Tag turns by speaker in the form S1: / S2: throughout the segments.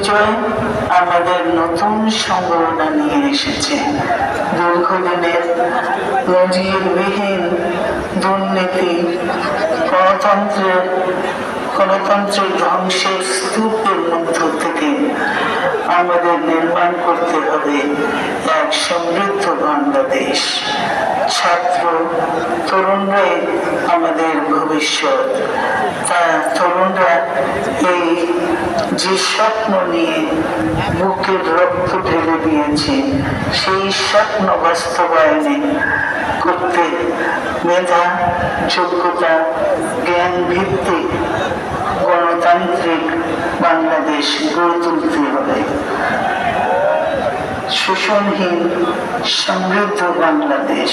S1: বিজয় আমাদের নতুন সম্ভাবনা নিয়ে এসেছে। দীর্ঘদিনের নজিরবিহীন দুর্নীতি, গণতন্ত্রের গণতন্ত্রের ধ্বংসের স্তূপের মধ্য থেকে আমাদের নির্মাণ করতে হবে এক সমৃদ্ধ বাংলাদেশ। তরুণরাই আমাদের ভবিষ্যৎ। তরুণরা এই যে স্বপ্ন নিয়ে বুকের রক্ত ঢেলে দিয়েছে, সেই স্বপ্ন বাস্তবায়নে করতে মেধা, যোগ্যতা, জ্ঞান ভিত্তিক গণতান্ত্রিক বাংলাদেশ গড়ে তুলতে হবে। শোষণহীন সমৃদ্ধ বাংলাদেশ।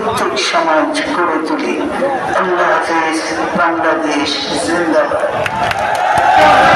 S1: ভিত্তিক সমাজ গড়ে তুলি। আল্লাহ হাফেজ বাংলাদেশ জিন্দাবাদ।